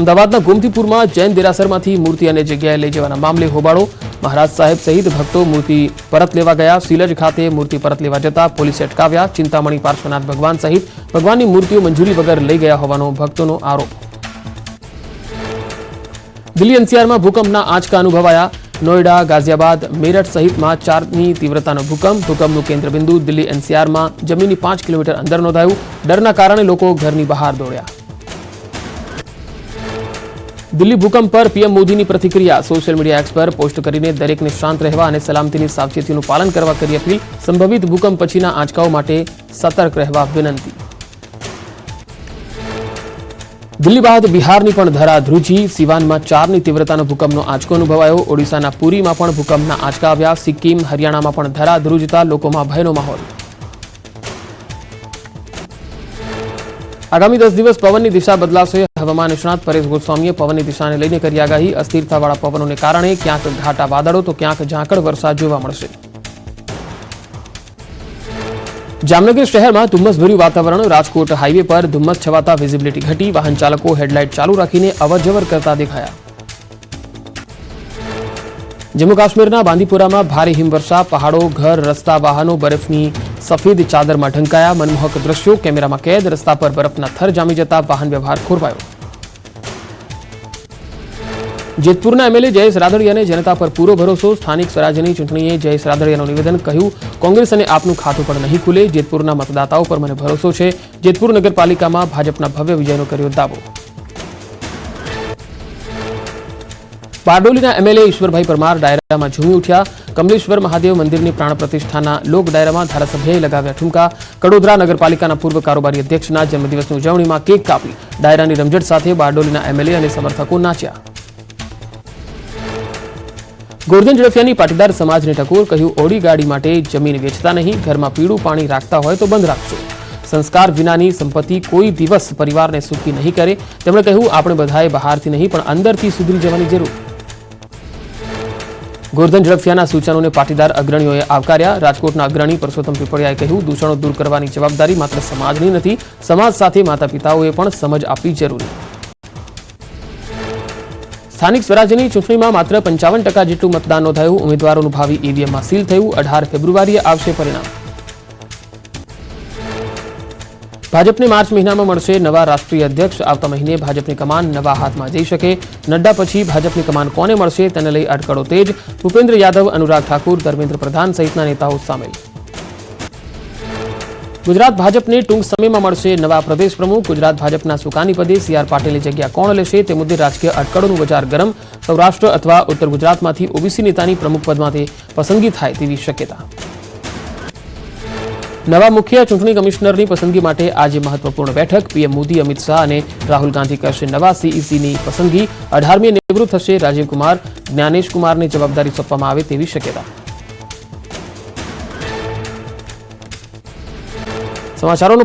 અમદાવાદના ગોમતીપુરમાં જૈન દેરાસરમાંથી મૂર્તિ અને જગ્યાએ લઈ જવાના મામલે હોબાળો. મહારાજ સાહેબ સહિત ભક્તો મૂર્તિ પરત લેવા ગયા. સિલજ ખાતે મૂર્તિ પરત લેવા જતા પોલીસે અટકાવ્યા. ચિંતામણી પાર્શ્વનાથ ભગવાન સહિત ભગવાનની મૂર્તિઓ મંજૂરી વગર લઈ ગયા હોવાનો ભક્તોનો આરોપ. દિલ્હી એનસીઆરમાં ભૂકંપના આંચકા અનુભવાયા. નોઈડા, ગાઝિયાબાદ, મેરઠ સહિતમાં ચારની તીવ્રતાનો ભૂકંપ. ભૂકંપનું કેન્દ્રબિંદુ દિલ્હી એનસીઆરમાં જમીનની પાંચ કિલોમીટર અંદર નોંધાયું. ડરના કારણે લોકો ઘરની બહાર દોડ્યા. દિલ્હી ભૂકંપ પર પીએમ મોદીની પ્રતિક્રિયા. સોશિયલ મીડિયા એક્સ પર પોસ્ટ કરીને દરેકને શાંત રહેવા અને સલામતીની સાવચેતીનું પાલન કરવા કરી અપીલ. સંભવિત ભૂકંપ પછીના આંચકાઓ માટે સતર્ક રહેવા વિનંતી. દિલ્હી બાદ બિહારની પણ ધરા ધ્રુજી સિવાનમાં ચારની તીવ્રતાનો ભૂકંપનો આંચકો અનુભવાયો. ઓડિશાના પુરીમાં પણ ભૂકંપના આંચકા આવ્યા. સિક્કિમ, હરિયાણામાં પણ ધરા ધ્રુજતા લોકોમાં ભયનો માહોલ. આગામી દસ દિવસ પવનની દિશા બદલાશે. હવામાન નિષ્ણાત પરેશ ગોસ્વામીએ પવનની દિશાને લઈને કરી આગાહી. અસ્થિરતાવાળા પવનોને કારણે ક્યાંક ઘાટા વાદળો, તો ક્યાંક ઝાંકળ વરસાદ જોવા મળશે. જામનગર શહેરમાં ધુમ્મસભર્યું વાતાવરણ. રાજકોટ હાઈવે પર ધુમ્મસ છવાતા વિઝિબિલિટી ઘટી. વાહન ચાલકો હેડલાઇટ ચાલુ રાખીને અવરજવર કરતા દેખાયા. જમ્મુ કાશ્મીરના બાંદીપુરામાં ભારે હિમવર્ષા. પહાડો, ઘર, રસ્તા, વાહનો બરફની સફેદ ચાદરમાં ઢંકાયા. મનમોહક દ્રશ્યો. કેમેરામાં કેદ. રસ્તા પર બરફના થર જામી જતા વાહન વ્યવહાર ખોરવાયો. જેતપુરના એમએલએ જયેશ રાદડિયાને જનતા પર પૂરો ભરોસો. સ્થાનિક સ્વરાજ્યની ચૂંટણીએ જયેશ રાદડિયાનું નિવેદન કહ્યું, કોંગ્રેસ અને આપનું ખાતું પણ નહીં ખુલે. જેતપુરના મતદાતાઓ પર મને ભરોસો છે. જેતપુર નગરપાલિકામાં ભાજપના ભવ્ય વિજયનો કર્યો દાવો. બારડોલીના એમએલએ ઈશ્વરભાઈ પરમાર ડાયરામાં ઝૂમી ઉઠ્યા. કમલેશ્વર મહાદેવ મંદિરની પ્રાણ પ્રતિષ્ઠાના લોક ડાયરામાં ધારાસભ્યએ લગાવ્યા ઠુમકા. કડોદરા નગરપાલિકાના પૂર્વ કારોબારી અધ્યક્ષના જન્મદિવસની ઉજવણીમાં કેક કાપી. ડાયરાની રમઝટ સાથે બારડોલીના એમએલએ અને સમર્થકો નાચ્યા. ગોરધન ઝડફિયાની પાટીદાર સમાજને ઠકોર કહ્યું, ઓડી ગાડી માટે જમીન વેચતા નહીં, ઘરમાં પીળું પાણી રાખતા હોય તો બંધ રાખજો. સંસ્કાર વિનાની સંપત્તિ કોઈ દિવસ પરિવારને સુખી નહીં કરે. તેમણે કહ્યું, આપણે બધાએ બહારથી નહીં, પણ અંદરથી સુધરી જવાની જરૂર. ગોરધન ઝડફિયાના સૂચનોને પાટીદાર અગ્રણીઓએ આવકાર્યા. રાજકોટના અગ્રણી પરસોત્તમ પીપળિયાએ કહ્યું, દૂષણો દૂર કરવાની જવાબદારી માત્ર સમાજની નથી, સમાજ સાથે માતા પિતાઓએ પણ સમજ આપવી જરૂરી. સ્થાનિક સ્વરાજ્યની ચૂંટણીમાં માત્ર પંચાવન ટકા જેટલું મતદાન નોંધાયું ઉમેદવારોનું ભાવિ ઈવીએમમાં સીલ થયું. અઢાર ફેબ્રુઆરીએ આવશે પરિણામ. ભાજપને માર્ચ મહિનામાં મળશે નવા રાષ્ટ્રીય અધ્યક્ષ. આવતા મહિને ભાજપની કમાન નવા હાથમાં જઈ શકે. નડ્ડા પછી ભાજપની કમાન કોને મળશે તેને લઈ અટકળો તેજ. ભૂપેન્દ્ર યાદવ, અનુરાગ ઠાકુર, ધર્મેન્દ્ર પ્રધાન સહિતના નેતાઓ સામેલ. ગુજરાત ભાજપને ટૂંક સમયમાં મળશે નવા પ્રદેશ પ્રમુખ. ગુજરાત ભાજપના સુકાની પદે સી પાટીલની જગ્યા કોણ લેશે તે મુદ્દે રાજકીય અટકળોનું બજાર ગરમ. સૌરાષ્ટ્ર અથવા ઉત્તર ગુજરાતમાંથી ઓબીસી નેતાની પ્રમુખ પદમાંથી પસંદગી થાય તેવી શક્યતા. નવા મુખ્ય ચૂંટણી કમિશનરની પસંદગી માટે આજે મહત્વપૂર્ણ બેઠક. પીએમ મોદી, અમિત શાહ અને રાહુલ ગાંધી કરશે નવા સીઈસીની પસંદગી. અઢારમી નિવૃત્ત થશે રાજીવ કુમાર. જ્ઞાનેશ કુમારને જવાબદારી સોંપવામાં આવે તેવી શક્યતા. Sama cara lo.